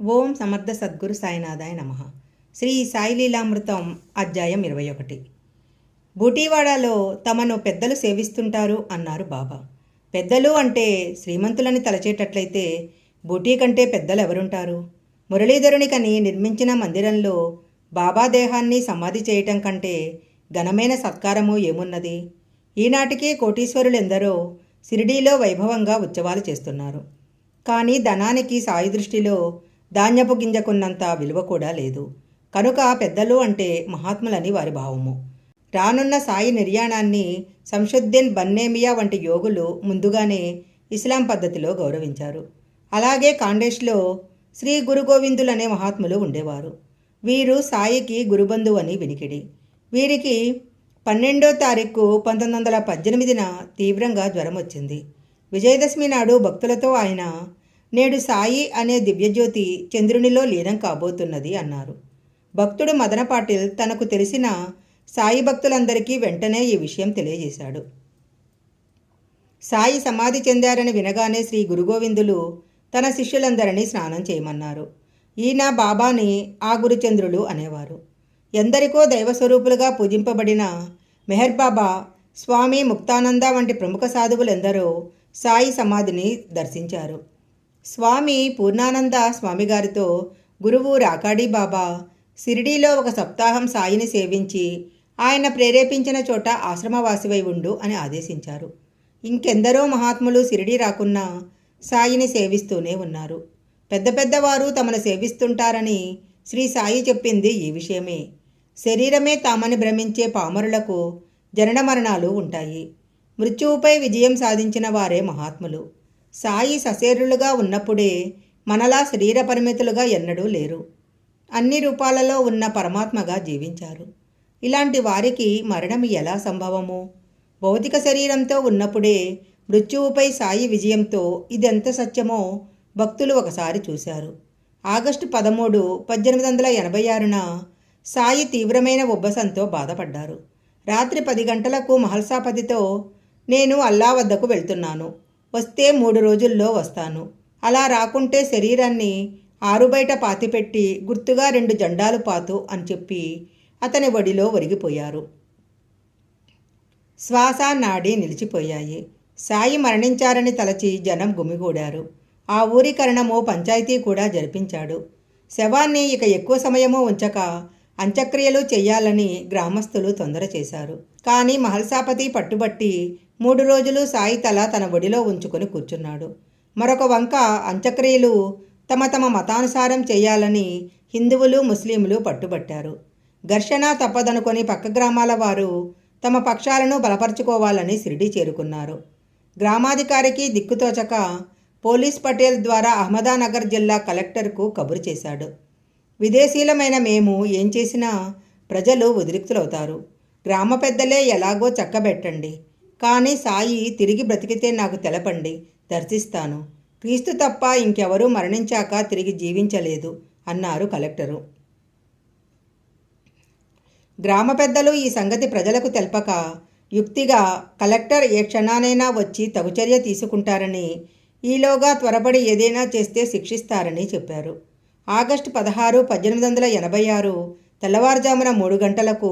ఓం సమర్థ సద్గురు సాయినాథాయ నమ. శ్రీ సాయిలీలామృతం అధ్యాయం ఇరవై ఒకటి బూటీవాడలో తమను పెద్దలు సేవిస్తుంటారు అన్నారు బాబా. పెద్దలు అంటే శ్రీమంతులని తలచేటట్లయితే బూటీ కంటే పెద్దలు ఎవరుంటారు? మురళీధరునికని నిర్మించిన మందిరంలో బాబా దేహాన్ని సమాధి చేయటం కంటే ఘనమైన సత్కారము ఏమున్నది? ఈనాటికే కోటీశ్వరులెందరో సిరిడీలో వైభవంగా ఉత్సవాలు చేస్తున్నారు. కానీ ధనానికి సాయి దృష్టిలో ధాన్యపు గింజకున్నంత విలువ కూడా లేదు. కనుక పెద్దలు అంటే మహాత్ములని వారి భావము. రానున్న సాయి నిర్యాణాన్ని సంశుద్దీన్ బన్నేమియా వంటి యోగులు ముందుగానే ఇస్లాం పద్ధతిలో గౌరవించారు. అలాగే కాండేష్లో శ్రీ గురు గోవిందులనే మహాత్ములు ఉండేవారు. వీరు సాయికి గురుబంధు అని వినికిడి. వీరికి పన్నెండో తారీఖు పంతొమ్మిది వందల పద్దెనిమిదిన తీవ్రంగా జ్వరం వచ్చింది విజయదశమి నాడు భక్తులతో ఆయన నేడు సాయి అనే దివ్యజ్యోతి చంద్రునిలో లీనం కాబోతున్నది అన్నారు. భక్తుడు మదన పాటిల్ తనకు తెలిసిన సాయి భక్తులందరికీ వెంటనే ఈ విషయం తెలియజేశాడు. సాయి సమాధి చెందారని వినగానే శ్రీ గురుగోవిందులు తన శిష్యులందరినీ స్నానం చేయమన్నారు. ఈయన బాబాని ఆ గురుచంద్రులు అనేవారు. ఎందరికో దైవస్వరూపులుగా పూజింపబడిన మెహర్ బాబా స్వామి ముక్తానంద వంటి ప్రముఖ సాధువులెందరో సాయి సమాధిని దర్శించారు. స్వామి పూర్ణానంద స్వామిగారితో గురువు రాకాడి బాబా సిరిడీలో ఒక సప్తాహం సాయిని సేవించి ఆయన ప్రేరేపించిన చోట ఆశ్రమవాసివై ఉండు అని ఆదేశించారు. ఇంకెందరో మహాత్ములు సిరిడి రాకున్నా సాయిని సేవిస్తూనే ఉన్నారు. పెద్ద పెద్దవారు తమను సేవిస్తుంటారని శ్రీ సాయి చెప్పింది ఈ విషయమే. శరీరమే తామని భ్రమించే పామరులకు జనన మరణాలు ఉంటాయి. మృత్యువుపై విజయం సాధించిన వారే మహాత్ములు. సాయి ససేరులుగా ఉన్నప్పుడే మనలా శరీర పరిమితులుగా ఎన్నడూ లేరు. అన్ని రూపాలలో ఉన్న పరమాత్మగా జీవించారు. ఇలాంటి వారికి మరణం ఎలా సంభవము? భౌతిక శరీరంతో ఉన్నప్పుడే మృత్యువుపై సాయి విజయంతో ఇదెంత సత్యమో భక్తులు ఒకసారి చూశారు. ఆగస్టు పదమూడు పద్దెనిమిది వందల ఎనభై ఆరున సాయి తీవ్రమైన ఉబ్బసంతో బాధపడ్డారు. రాత్రి పది గంటలకు మహల్సాపతితో నేను అల్లా వద్దకు వెళ్తున్నాను. వస్తే మూడు రోజుల్లో వస్తాను. అలా రాకుంటే శరీరాన్ని ఆరుబయట పాతిపెట్టి గుర్తుగా రెండు జెండాలు పాతు అని చెప్పి అతని ఒడిలో ఒరిగిపోయారు. శ్వాస నాడి నిలిచిపోయాయి. సాయి మరణించారని తలచి జనం గుమిగూడారు. ఆ ఊరికరణము పంచాయతీ కూడా జరిపించాడు. శవాన్ని ఇక ఎక్కువ సమయము ఉంచక అంత్యక్రియలు చేయాలని గ్రామస్తులు తొందర చేశారు. కానీ మహల్సాపతి పట్టుబట్టి మూడు రోజులు సాయి తల తన ఒడిలో ఉంచుకొని కూర్చున్నాడు. మరొక వంక అంత్యక్రియలు తమ తమ మతానుసారం చేయాలని హిందువులు ముస్లింలు పట్టుబట్టారు. ఘర్షణ తప్పదనుకొని పక్క గ్రామాల వారు తమ పక్షాలను బలపరుచుకోవాలని సిరిడి చేరుకున్నారు. గ్రామాధికారికి దిక్కుతోచక పోలీస్ పటేల్ ద్వారా అహ్మదానగర్ జిల్లా కలెక్టర్కు కబురు చేశాడు. విదేశీలమైన మేము ఏం చేసినా ప్రజలు ఉద్రిక్తులవుతారు. గ్రామ పెద్దలే ఎలాగో చక్కబెట్టండి. కానీ సాయి తిరిగి బ్రతికితే నాకు తెలపండి దర్శిస్తాను. క్రీస్తు తప్ప ఇంకెవరూ మరణించాక తిరిగి జీవించలేదు అన్నారు కలెక్టరు. గ్రామ పెద్దలు ఈ సంగతి ప్రజలకు తెలపక యుక్తిగా కలెక్టర్ ఏ క్షణానైనా వచ్చి తగు చర్య తీసుకుంటారని ఈలోగా త్వరపడి ఏదైనా చేస్తే శిక్షిస్తారని చెప్పారు. ఆగస్టు పదహారు పద్దెనిమిది వందల ఎనభై ఆరు తెల్లవారుజామున మూడు గంటలకు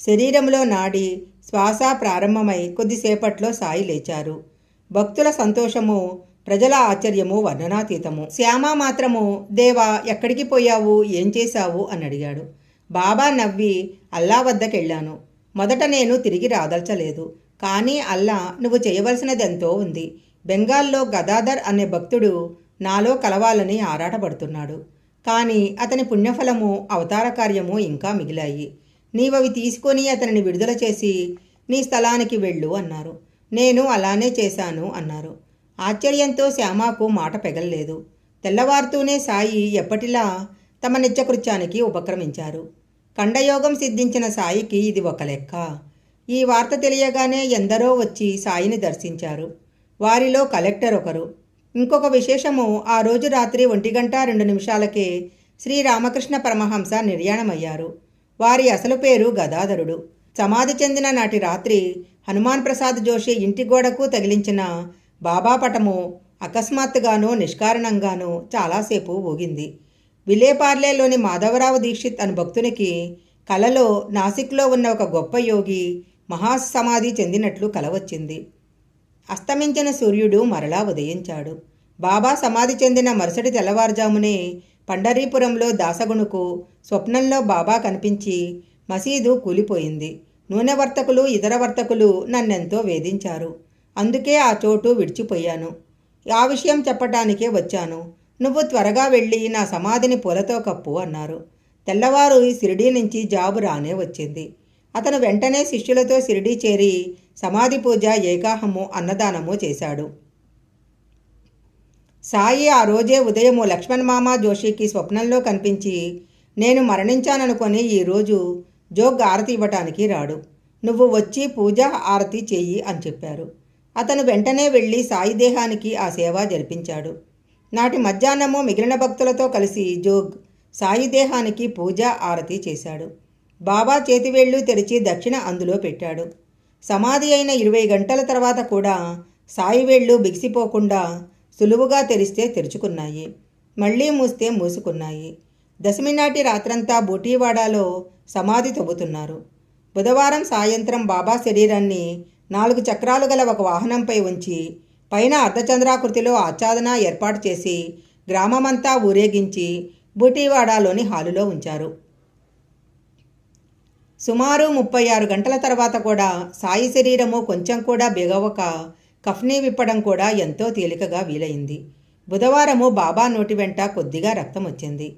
శరీరంలో నాడి శ్వాస ప్రారంభమై కొద్దిసేపట్లో సాయి లేచారు. భక్తుల సంతోషము ప్రజల ఆశ్చర్యము వర్ణనాతీతము. శ్యామ మాత్రము దేవా ఎక్కడికి పోయావు? ఏం చేశావు? అని అడిగాడు. బాబా నవ్వి అల్లా వద్దకెళ్ళాను. మొదట నేను తిరిగి రాదల్చలేదు. కానీ అల్లా నువ్వు చేయవలసినదెంతో ఉంది. బెంగాల్లో గదాధర్ అనే భక్తుడు నాలో కలవాలని ఆరాటపడుతున్నాడు. కానీ అతని పుణ్యఫలము అవతార కార్యము ఇంకా మిగిలాయి. నీవవి తీసుకొని అతనిని విడుదల చేసి నీ స్థలానికి వెళ్ళు అన్నారు. నేను అలానే చేశాను అన్నారు. ఆశ్చర్యంతో శ్యామాకు మాట పెగల్లేదు. తెల్లవారుతూనే సాయి ఎప్పటిలా తమ నిత్యకృత్యానికి ఉపక్రమించారు. కండయోగం సిద్ధించిన సాయికి ఇది ఒక లెక్క. ఈ వార్త తెలియగానే ఎందరో వచ్చి సాయిని దర్శించారు. వారిలో కలెక్టర్ ఒకరు. ఇంకొక విశేషము ఆ రోజు రాత్రి ఒంటి గంట రెండు నిమిషాలకే శ్రీరామకృష్ణ పరమహంస నిర్యాణమయ్యారు. వారి అసలు పేరు గదాధరుడు. సమాధి చెందిన నాటి రాత్రి హనుమాన్ ప్రసాద్ జోషి ఇంటి గోడకు తగిలించిన బాబా పటము అకస్మాత్తుగానో నిష్కారణంగానో చాలాసేపు ఊగింది. విలేపార్లేలోని మాధవరావు దీక్షిత్ అను భక్తునికి కలలో నాసిక్లో ఉన్న ఒక గొప్ప యోగి మహాసమాధి చెందినట్లు కల వచ్చింది. అస్తమించిన సూర్యుడు మరలా ఉదయించాడు. బాబా సమాధి చెందిన మరుసటి తెల్లవారుజామునే పండరీపురంలో దాసగుణుకు స్వప్నంలో బాబా కనిపించి మసీదు కూలిపోయింది. నూనె వర్తకులు ఇతర వర్తకులు నన్నెంతో వేధించారు. అందుకే ఆ చోటు విడిచిపోయాను. ఆ విషయం చెప్పటానికే వచ్చాను. నువ్వు త్వరగా వెళ్ళి నా సమాధిని పూలతో కప్పు అన్నారు. తెల్లవారు ఈ సిరిడీ నుంచి జాబు రానే వచ్చింది. అతను వెంటనే శిష్యులతో సిరిడీ చేరి సమాధి పూజ ఏకాహము అన్నదానము చేశాడు. సాయి ఆ రోజే ఉదయము లక్ష్మణ్ మామ జోషికి స్వప్నంలో కనిపించి నేను మరణించాననుకొని ఈరోజు జోగ్ ఆరతి ఇవ్వటానికి రాడు. నువ్వు వచ్చి పూజ ఆరతి చెయ్యి అని చెప్పారు. అతను వెంటనే వెళ్ళి సాయి దేహానికి ఆ సేవ జరిపించాడు. నాటి మధ్యాహ్నము మిగిలిన భక్తులతో కలిసి జోగ్ సాయి దేహానికి పూజ ఆరతి చేశాడు. బాబా చేతివేళ్ళు తెరిచి దక్షిణ అందులో పెట్టాడు. సమాధి అయిన ఇరవై గంటల తర్వాత కూడా సాయి వేళ్ళు బిగిసిపోకుండా సులువుగా తెరిస్తే తెరుచుకున్నాయి. మళ్ళీ మూస్తే మూసుకున్నాయి. దశమి నాటి రాత్రంతా బోటీవాడాలో సమాధి తవ్వుతున్నారు. బుధవారం సాయంత్రం బాబా శరీరాన్ని నాలుగు చక్రాలు గల ఒక వాహనంపై ఉంచి పైన అర్ధచంద్రాకృతిలో ఆచ్ఛాదన ఏర్పాటు చేసి గ్రామమంతా ఊరేగించి బూటీవాడాలోని హాలులో ఉంచారు. సుమారు ముప్పై ఆరు గంటల తర్వాత కూడా సాయి శరీరము కొంచెం కూడా బిగవక కఫ్నీ విప్పడం కూడా ఎంతో తేలికగా వీలైంది. బుధవారము బాబా నోటి వెంట కొద్దిగా రక్తం వచ్చింది.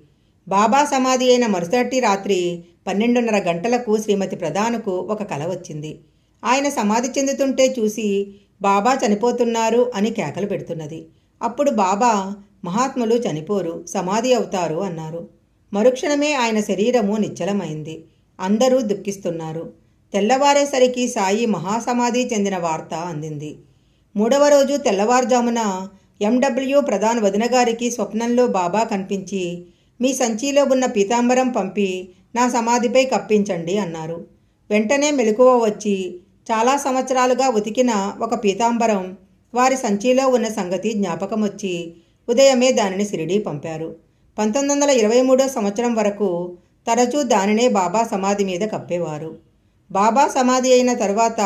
బాబా సమాధి అయిన మరుసటి రాత్రి పన్నెండున్నర గంటలకు శ్రీమతి ప్రధానకు ఒక కల వచ్చింది. ఆయన సమాధి చెందుతుంటే చూసి బాబా చనిపోతున్నారు అని కేకలు పెడుతున్నది. అప్పుడు బాబా మహాత్ములు చనిపోరు సమాధి అవుతారు అన్నారు. మరుక్షణమే ఆయన శరీరము నిశ్చలమైంది. అందరూ దుఃఖిస్తున్నారు. తెల్లవారేసరికి సాయి మహాసమాధి చెందిన వార్త అందింది. మూడవ రోజు తెల్లవారుజామున ఎండబ్ల్యూ ప్రధాన్ వదిన గారికి స్వప్నంలో బాబా కనిపించి మీ సంచిలో ఉన్న పీతాంబరం పంపి నా సమాధిపై కప్పించండి అన్నారు. వెంటనే మెలకువ వచ్చి చాలా సంవత్సరాలుగా ఉతికిన ఒక పీతాంబరం వారి సంచిలో ఉన్న సంగతి జ్ఞాపకం వచ్చి ఉదయమే దానిని సిరిడీ పంపారు. పంతొమ్మిది వందల ఇరవై మూడో సంవత్సరం వరకు తరచూ దానినే బాబా సమాధి మీద కప్పేవారు. బాబా సమాధి అయిన తర్వాత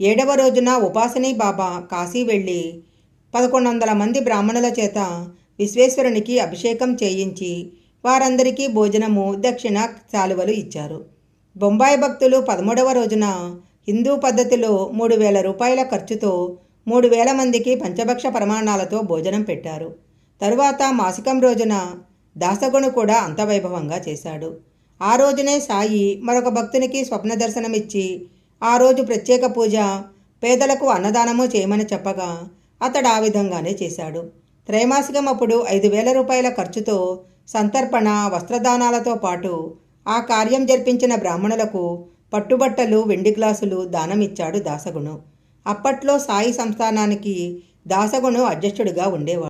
ఏడవ రోజున ఉపాసనీ బాబా కాశీ వెళ్ళి పదకొండు వందల మంది బ్రాహ్మణుల చేత విశ్వేశ్వరునికి అభిషేకం చేయించి వారందరికీ భోజనము దక్షిణ శాలువలు ఇచ్చారు. బొంబాయి భక్తులు పదమూడవ రోజున హిందూ పద్ధతిలో మూడు వేల రూపాయల ఖర్చుతో మూడు వేల మందికి పంచభక్ష ప్రమాణాలతో భోజనం పెట్టారు. తరువాత మాసికం రోజున దాసగును కూడా అంతవైభవంగా చేశాడు. ఆ రోజునే సాయి మరొక భక్తునికి స్వప్న దర్శనమిచ్చి ఆ రోజు ప్రత్యేక పూజ. పేదలకు అన్నదానము చేయమని చెప్పగా అతడు ఆ విధంగానే చేశాడు. త్రైమాసికం అప్పుడు ఐదు వేల రూపాయల ఖర్చుతో సంతర్పణ వస్త్రదానాలతో పాటు ఆ కార్యం జరిపించిన బ్రాహ్మణులకు పట్టుబట్టలు వెండి గ్లాసులు దానమిచ్చాడు దాసగును. అప్పట్లో సాయి సంస్థానానికి దాసగును అధ్యక్షుడిగా ఉండేవాడు.